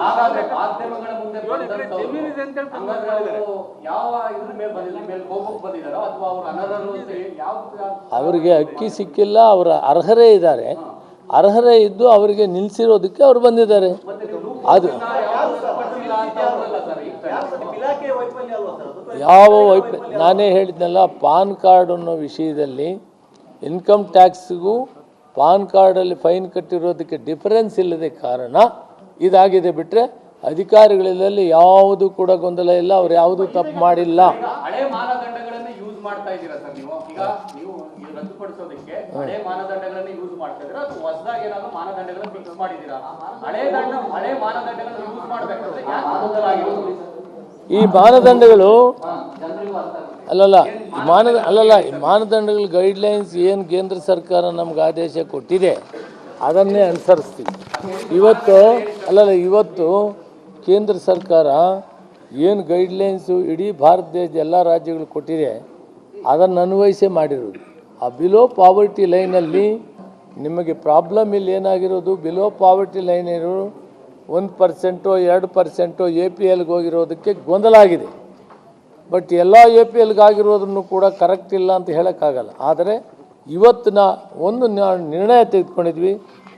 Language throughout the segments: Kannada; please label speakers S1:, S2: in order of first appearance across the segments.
S1: ಹಾಗಾದ್ರೆ ಮಾಧ್ಯಮಗಳ ಮುಂದೆ
S2: ಏಳು ಎಕರೆ
S1: ಬಂದಂಥವ್ರು
S2: ಜಮೀನಿದೆ ಅಂತ ಹೇಳಿ convert
S1: ಹಂಗಾದ್ರೆ
S2: ಮಾಡಿದ್ದಾರೆ.
S1: ಅವರು ಯಾವ ಇದ್ರ ಮೇಲೆ ಬಂದಿಲ್ಲ ಮೇಲೆ ಹೋಗಕ್ ಬಂದಿದಾರೋ ಅಥವಾ ಅವ್ರು ಅನರ್ಹರು ಅಂತ ಯಾವ
S3: ಅವರಿಗೆ ಅಕ್ಕಿ ಸಿಕ್ಕಿಲ್ಲ ಅವರ ಅರ್ಹರೇ ಇದ್ದಾರೆ. ಅರ್ಹರೇ ಇದ್ದು ಅವರಿಗೆ ನಿಲ್ಲಿಸಿರೋದಕ್ಕೆ ಅವ್ರು ಬಂದಿದ್ದಾರೆ. ಅದು
S4: ಯಾವ ವೈಫಲ್ಯ ಅಲ್ವಾ ಸರ್?
S3: ಯಾವ ವೈಪ ನಾನೇ ಹೇಳಿದ್ನಲ್ಲ ಪಾನ್ ಕಾರ್ಡ್ ಅನ್ನೋ ವಿಷಯದಲ್ಲಿ ಇನ್ಕಮ್ ಟ್ಯಾಕ್ಸ್ಗೂ ಪಾನ್ ಕಾರ್ಡಲ್ಲಿ ಫೈನ್ ಕಟ್ಟಿರೋದಕ್ಕೆ ಡಿಫರೆನ್ಸ್ ಇಲ್ಲದೆ ಕಾರಣ ಇದಾಗಿದೆ ಬಿಟ್ಟರೆ ಅಧಿಕಾರಿಗಳಲ್ಲಿ ಯಾವುದು ಕೂಡ ಗೊಂದಲ ಇಲ್ಲ. ಅವ್ರು ಯಾವುದು ತಪ್ಪು ಮಾಡಿಲ್ಲ. ಈ ಮಾನದಂಡಗಳು ಅಲ್ಲಲ್ಲ ಮಾನದ ಅಲ್ಲಲ್ಲ ಈ ಮಾನದಂಡಗಳ ಗೈಡ್ಲೈನ್ಸ್ ಏನು ಕೇಂದ್ರ ಸರ್ಕಾರ ನಮ್ಗೆ ಆದೇಶ ಕೊಟ್ಟಿದೆ ಅದನ್ನೇ ಅನುಸರಿಸ್ತೀವಿ. ಇವತ್ತು, ಅಲ್ಲಲ್ಲ, ಇವತ್ತು ಕೇಂದ್ರ ಸರ್ಕಾರ ಏನು ಗೈಡ್ಲೈನ್ಸು ಇಡೀ ಭಾರತ ದೇಶದ ಎಲ್ಲ ರಾಜ್ಯಗಳು ಕೊಟ್ಟಿದೆ, ಅದನ್ನು ಅನ್ವಯಿಸೇ ಮಾಡಿರೋದು. ಆ ಬಿಲೋ ಪಾವರ್ಟಿ ಲೈನಲ್ಲಿ ನಿಮಗೆ ಪ್ರಾಬ್ಲಮ್ ಇಲ್ಲಿ ಏನಾಗಿರೋದು ಬಿಲೋ ಪಾವರ್ಟಿ ಲೈನ್ ಇರೋ ಒಂದು ಪರ್ಸೆಂಟೋ ಎರಡು ಪರ್ಸೆಂಟೋ ಎ ಪಿ ಎಲ್ಗೆ ಹೋಗಿರೋದಕ್ಕೆ ಗೊಂದಲ ಆಗಿದೆ. ಬಟ್ ಎಲ್ಲ ಎ ಪಿ ಎಲ್ಗಾಗಿರೋದನ್ನು ಕೂಡ ಕರೆಕ್ಟ್ ಇಲ್ಲ ಅಂತ ಹೇಳೋಕ್ಕಾಗಲ್ಲ. ಆದರೆ ಇವತ್ತಿನ ಒಂದು ನಿರ್ಣಯ ತೆಗೆದುಕೊಂಡಿದ್ವಿ.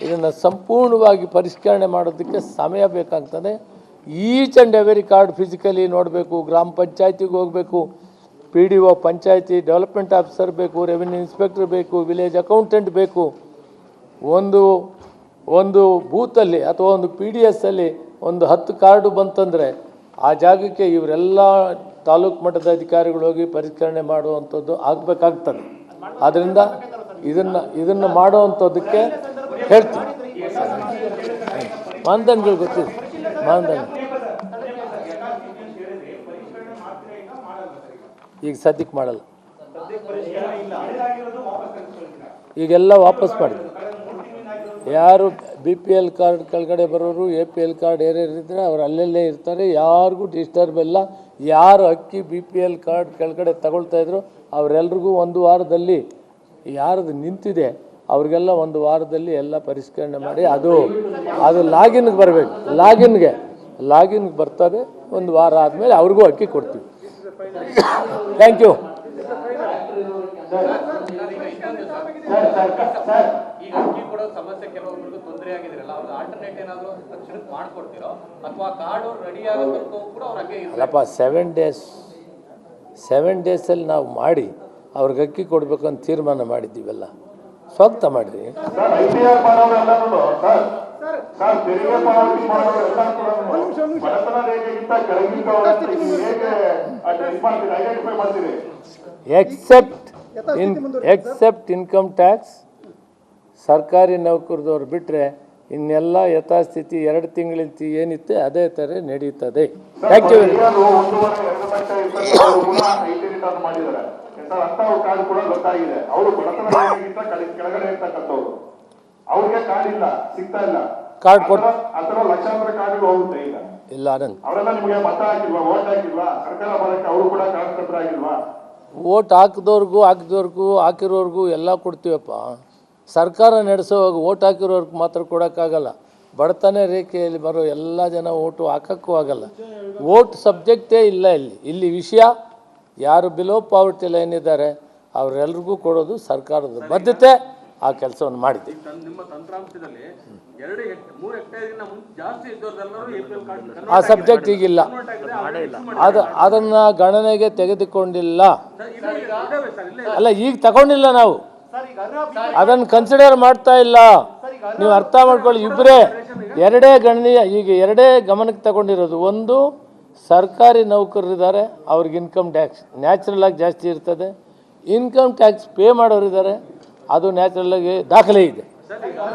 S3: ಇದನ್ನು ಸಂಪೂರ್ಣವಾಗಿ ಪರಿಷ್ಕರಣೆ ಮಾಡೋದಕ್ಕೆ ಸಮಯ ಬೇಕಾಗ್ತದೆ each and every card physically ನೋಡಬೇಕು, ಗ್ರಾಮ ಪಂಚಾಯತಿಗೆ ಹೋಗಬೇಕು P D O panchayat development officer ಬೇಕು ರೆವಿನ್ಯೂ ಇನ್ಸ್ಪೆಕ್ಟರ್ ಬೇಕು ವಿಲೇಜ್ ಅಕೌಂಟೆಂಟ್ ಬೇಕು. ಒಂದು ಒಂದು ಬೂತಲ್ಲಿ ಅಥವಾ ಒಂದು ಪಿ ಡಿ ಎಸ್ಸಲ್ಲಿ ಒಂದು ಹತ್ತು ಕಾರ್ಡು ಬಂತಂದರೆ ಆ ಜಾಗಕ್ಕೆ ಇವರೆಲ್ಲ ತಾಲೂಕು ಮಟ್ಟದ ಅಧಿಕಾರಿಗಳು ಹೋಗಿ ಪರಿಷ್ಕರಣೆ ಮಾಡುವಂಥದ್ದು ಆಗಬೇಕಾಗ್ತದೆ. ಆದ್ದರಿಂದ ಇದನ್ನು ಇದನ್ನು ಮಾಡುವಂಥದ್ದಕ್ಕೆ ಹೇಳ್ತೀನಿ. ಮಾನದಂಡಗಳು ಗೊತ್ತಿದೆ. ಮಾನದಂಡ. ಈಗ ಸದ್ಯಕ್ಕೆ ಮಾಡಲ್ಲ. ಈಗೆಲ್ಲ ವಾಪಸ್ ಮಾಡಿದ್ವಿ ಯಾರು ಬಿ ಪಿ ಎಲ್ ಕಾರ್ಡ್ ಕೆಳಗಡೆ ಬರೋರು ಎ ಪಿ ಎಲ್ ಕಾರ್ಡ್ ಇದ್ದರೆ ಅವ್ರು ಅಲ್ಲಲ್ಲೇ ಇರ್ತಾರೆ. ಯಾರಿಗೂ ಡಿಸ್ಟರ್ಬ್ ಇಲ್ಲ. ಯಾರು ಅಕ್ಕಿ ಬಿ ಪಿ ಎಲ್ ಕಾರ್ಡ್ ಕೆಳಗಡೆ ತಗೊಳ್ತಾಯಿದ್ರು ಅವರೆಲ್ರಿಗೂ ಒಂದು ವಾರದಲ್ಲಿ ಯಾರದು ನಿಂತಿದೆ ಅವ್ರಿಗೆಲ್ಲ ಒಂದು ವಾರದಲ್ಲಿ ಎಲ್ಲ ಪರಿಷ್ಕರಣೆ ಮಾಡಿ ಅದು ಅದು ಲಾಗಿನ್ಗೆ ಬರಬೇಕು. ಲಾಗಿನ್ಗೆ ಲಾಗಿನ್ಗೆ ಬರ್ತದೆ, ಒಂದು ವಾರ ಆದಮೇಲೆ ಅವ್ರಿಗೂ ಅಕ್ಕಿ ಕೊಡ್ತೀವಿ. ಥ್ಯಾಂಕ್ ಯು ಅಲ್ಲಪ್ಪ ಸೆವೆನ್ ಡೇಸ್ ಸೆವೆನ್ ಡೇಸಲ್ಲಿ ನಾವು ಮಾಡಿ, ಅವ್ರಿಗೆ ಅಕ್ಕಿ ಕೊಡಬೇಕು ಅಂತ ತೀರ್ಮಾನ ಮಾಡಿದ್ದೀವಲ್ಲ. ಸ್ವಾಗತ
S5: ಮಾಡಿದ್ವಿ.
S3: Except in except income tax ಸರ್ಕಾರಿ ನೌಕರದವ್ರು ಬಿಟ್ಟರೆ ಇನ್ನೆಲ್ಲ ಯಥಾಸ್ಥಿತಿ ಎರಡು ತಿಂಗಳಿಂದ ಏನಿತ್ತು, ಅದೇ ಥರ ನಡೀತದೆ. ಥ್ಯಾಂಕ್ ಯು
S5: ಅವರು ಸರ್ ಅಂತ ಕಾರ್ಡ್ ಕೂಡ ಗೊತ್ತಾಗಿದೆ. ಅವರು ಬಡತನ ಕೆಳಗಡೆ ಇರ್ತಕ್ಕಂಥವ್ರು. ಅವ್ರಿಗೆ ಕಾರ್ಡ್ ಇಲ್ಲ. ಸಿಗ್ತಾ ಇಲ್ಲ
S3: ಕಾರ್ಡ್ ಕೊಡ್
S5: ಆ ಲಕ್ಷಾಂತರ ಕಾರ್ಡ್ಗಳು ಹೋಗುತ್ತೆ ಈಗ.
S3: ಇಲ್ಲ ಅನಂತ್
S5: ಅವರೆಲ್ಲ ನಿಮಗೆ ಮತ ಹಾಕಿಲ್ವಾ ಓಟ್ ಹಾಕಿಲ್ವಾ? ಸರ್ಕಾರ ಬರಕ್ಕೆ ಅವರು ಕೂಡ ಕಾರ್ಡ್ ಆಗಿಲ್ವಾ?
S3: ಓಟ್ ಹಾಕಿದವ್ರಿಗೂ ಹಾಕಿದವ್ರಿಗೂ ಹಾಕಿರೋರ್ಗೂ ಎಲ್ಲ ಕೊಡ್ತೀವಪ್ಪ. ಸರ್ಕಾರ ನಡೆಸೋವಾಗ ಓಟ್ ಹಾಕಿರೋರ್ಗೆ ಮಾತ್ರ ಕೊಡೋಕ್ಕಾಗಲ್ಲ. ಬಡತನ ರೇಖೆಯಲ್ಲಿ ಬರೋ ಎಲ್ಲ ಜನ ಓಟು ಹಾಕೋಕ್ಕೂ ಆಗಲ್ಲ. ಓಟ್ ಸಬ್ಜೆಕ್ಟೇ ಇಲ್ಲ ಇಲ್ಲಿ. ಇಲ್ಲಿ ವಿಷಯ ಯಾರು ಬಿಲೋ ಪಾವರ್ಟಿ ಲೈನ್ ಇದ್ದಾರೆ ಅವರೆಲ್ರಿಗೂ ಕೊಡೋದು ಸರ್ಕಾರದ ಬದ್ಧತೆ ಆ ಕೆಲಸವನ್ನು ಮಾಡಿದೆ ಆ ಸಬ್ಜೆಕ್ಟ್ ಈಗಿಲ್ಲ. ಅದು ಅದನ್ನು ಗಣನೆಗೆ ತೆಗೆದುಕೊಂಡಿಲ್ಲ. ಅಲ್ಲ ಈಗ ತಗೊಂಡಿಲ್ಲ ನಾವು. ಅದನ್ನು ಕನ್ಸಿಡರ್ ಮಾಡ್ತಾ ಇಲ್ಲ. ನೀವು ಅರ್ಥ ಮಾಡ್ಕೊಳ್ಳಿ ಇಬ್ಬರೇ ಎರಡೇ ಗಣನೀಯ ಈಗ ಎರಡೇ ಗಮನಕ್ಕೆ ತಗೊಂಡಿರೋದು ಒಂದು ಸರ್ಕಾರಿ ನೌಕರರಿದ್ದಾರೆ, ಅವ್ರಿಗೆ ಇನ್ಕಮ್ ಟ್ಯಾಕ್ಸ್ ನ್ಯಾಚುರಲ್ ಆಗಿ ಜಾಸ್ತಿ ಇರ್ತದೆ. ಇನ್ಕಮ್ ಟ್ಯಾಕ್ಸ್ ಪೇ ಮಾಡೋರಿದ್ದಾರೆ, ಅದು ನ್ಯಾಚುರಲ್ ಆಗಿ ದಾಖಲೆ ಇದೆ.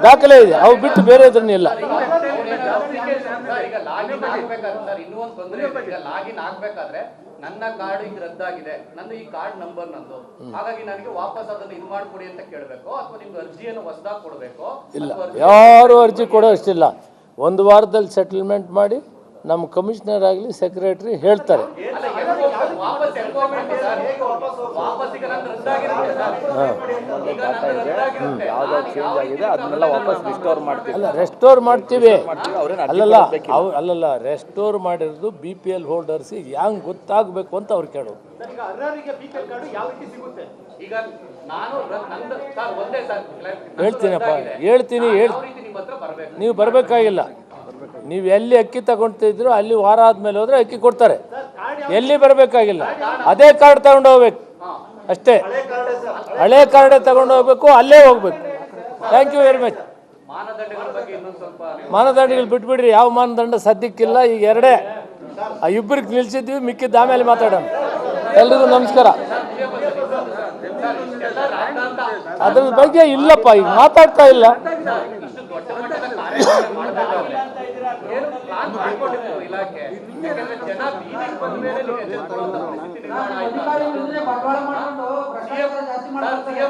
S3: ದಾಖಲೆ ಇದೆ. ಅವು ಬಿಟ್ಟು ಬೇರೆ
S1: ಆಗ್ಬೇಕಾದ್ರೆ ನನ್ನ ಕಾರ್ಡ್ ಈಗ ರದ್ದಾಗಿದೆ ನನ್ನ ಈ ಕಾರ್ಡ್ ನಂಬರ್ ನಂದು ಹಾಗಾಗಿ ನನಗೆ ವಾಪಸ್ ಅದನ್ನು ಇದು ಮಾಡ್ಕೊಡಿ ಅಂತ ಕೇಳಬೇಕು ಅಥವಾ ನಿಮ್ಗೆ ಅರ್ಜಿಯನ್ನು ಹೊಸದಾಗಿ ಕೊಡಬೇಕು
S3: ಇಲ್ಲ. ಯಾರು ಅರ್ಜಿ ಕೊಡೋ ಅಷ್ಟಿಲ್ಲ. ಒಂದು ವಾರದಲ್ಲಿ ಸೆಟಲ್ಮೆಂಟ್ ಮಾಡಿ ನಮ್ಮ ಕಮಿಷನರ್ ಆಗಲಿ ಸೆಕ್ರೆಟ್ರಿ ಹೇಳ್ತಾರೆ.
S1: ಅಲ್ಲ
S6: ರಿಸ್ಟೋರ್ ಮಾಡ್ತೀವಿ
S3: ಅಲ್ಲ ರೆಸ್ಟೋರ್ ಮಾಡ್ತೀವಿ.
S6: ಅವ್ರೇನು ಅರ್ಜಿ
S3: ಅಲ್ಲಲ್ಲ. ಅವ್ ಅಲ್ಲಲ್ಲ ರೆಸ್ಟೋರ್ ಮಾಡಿರೋದು ಬಿ ಪಿ ಎಲ್ ಹೋಲ್ಡರ್ಸ್ ಹೆಂಗ್ ಗೊತ್ತಾಗಬೇಕು ಅಂತ ಅವ್ರು ಕೇಳೋದು
S4: ಈಗ ಅರ್ಹರಿಗೆ ಬಿ ಕಾರ್ಡ್ ಯಾವ ರೀತಿ ಸಿಗುತ್ತೆ?
S1: ಈಗ ನಾನು ರ- ಸರ್ ಒಂದೇ ಸರ್ ನಂದು
S3: ಹೇಳ್ತೀನಪ್ಪ ಹೇಳ್ತೀನಿ
S1: ಹೇಳ್ತೀನಿ
S3: ನೀವು ಬರಬೇಕಾಗಿಲ್ಲ. ನೀವು ಎಲ್ಲಿ ಅಕ್ಕಿ ತಗೊಳ್ತಿದ್ರು ಅಲ್ಲಿ ವಾರ ಆದ್ಮೇಲೆ ಹೋದ್ರೆ ಅಕ್ಕಿ ಕೊಡ್ತಾರೆ. ಎಲ್ಲಿ ಬರಬೇಕಾಗಿಲ್ಲ. ಅದೇ ಕಾರ್ಡ್ ತಗೊಂಡು ಹೋಗ್ಬೇಕು. ಅಷ್ಟೇ. ಹಳೆ ಕಾರ್ಡೇ ತಗೊಂಡು ಹೋಗ್ಬೇಕು, ಅಲ್ಲೇ ಹೋಗ್ಬೇಕು. ಥ್ಯಾಂಕ್ ಯು ವೆರಿ ಮಚ್
S1: ಮಾನದಂಡಗಳ
S3: ಬಿಟ್ಬಿಡ್ರಿ. ಯಾವ ಮಾನದಂಡ ಸದ್ಯಕ್ಕಿಲ್ಲ. ಈಗ ಎರಡೇ. ಆ ಇಬ್ಬರಿಗೆ ನಿಲ್ಸಿದ್ವಿ ಮಿಕ್ಕಿದ್ದು ಆಮೇಲೆ ಮಾತಾಡೋಣ. ಎಲ್ರಿಗೂ ನಮಸ್ಕಾರ. ಅದ್ರ ಬಗ್ಗೆ ಇಲ್ಲಪ್ಪ, ಈಗ ಮಾತಾಡ್ತಾ ಇಲ್ಲ.
S1: ಇಲಾಖೆ. ಜನ ಬೀದಿಗೆ ಬಂದ ಮೇಲೆ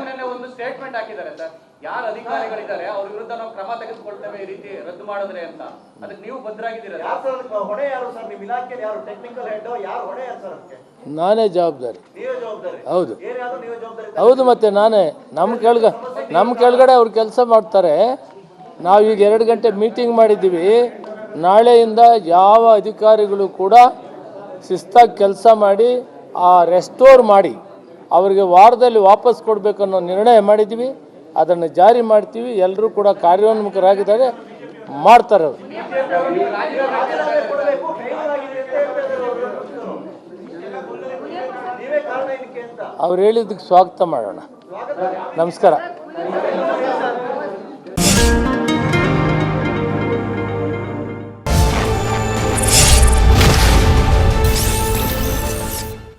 S1: ನೆನ್ನೆ ಒಂದು ಸ್ಟೇಟ್ಮೆಂಟ್ ಹಾಕಿದ್ದಾರೆ ಸರ್. ಯಾರು ಅಧಿಕಾರಿಗಳಿದ್ದಾರೆ ಅವ್ರ ವಿರುದ್ಧ ನಾವು ಕ್ರಮ ತೆಗೆದುಕೊಳ್ತೇವೆ ಈ ರೀತಿ ರದ್ದು ಮಾಡಿದ್ರೆ ಅಂತ. ಅದಕ್ಕೆ ನೀವು ಭದ್ರಾಗಿದ್ದೀರಾ
S4: ಯಾರು ಅದಕ್ಕೆ ಹೊಣೆ ಯಾರು ಸರ್? ನಿಮ್ಮ ಇಲಾಖೆಯಲ್ಲಿ ಯಾರು ಟೆಕ್ನಿಕಲ್ ಹೆಡ್ ಯಾರು ಹೊಣೆ ಯಾರು ಸರ್ ಅದಕ್ಕೆ?
S3: ನಾನೇ ಜವಾಬ್ದಾರಿ.
S4: ನೀವೇ ಜವಾಬ್ದಾರಿ.
S3: ಹೌದು.
S4: ಏನಾದ್ರು ನೀವೇ ಜವಾಬ್ದಾರಿ
S3: ಹೌದು ಮತ್ತೆ ನಾನೇ. ನಮ್ಮ ಕೆಳಗ ನಮ್ಮ ಕೆಳಗಡೆ ಅವ್ರು ಕೆಲಸ ಮಾಡ್ತಾರೆ. ನಾವು ಈಗ ಎರಡು ಗಂಟೆ ಮೀಟಿಂಗ್ ಮಾಡಿದ್ದೀವಿ. ನಾಳೆಯಿಂದ ಯಾವ ಅಧಿಕಾರಿಗಳು ಕೂಡ ಶಿಸ್ತಾಗಿ ಕೆಲಸ ಮಾಡಿ, ಆ ರೆಸ್ಟೋರ್ ಮಾಡಿ, ಅವರಿಗೆ ವಾರದಲ್ಲಿ ವಾಪಸ್ ಕೊಡಬೇಕನ್ನೋ ನಿರ್ಣಯ ಮಾಡಿದ್ದೀವಿ ಅದನ್ನು ಜಾರಿ ಮಾಡ್ತೀವಿ. ಎಲ್ಲರೂ ಕೂಡ ಕಾರ್ಯೋನ್ಮುಖರಾಗಿದ್ದಾರೆ. ಮಾಡ್ತಾರೆ ಅವರು. ಅವ್ರು ಹೇಳಿದ್ದಕ್ಕೆ ಸ್ವಾಗತ ಮಾಡೋಣ. ನಮಸ್ಕಾರ.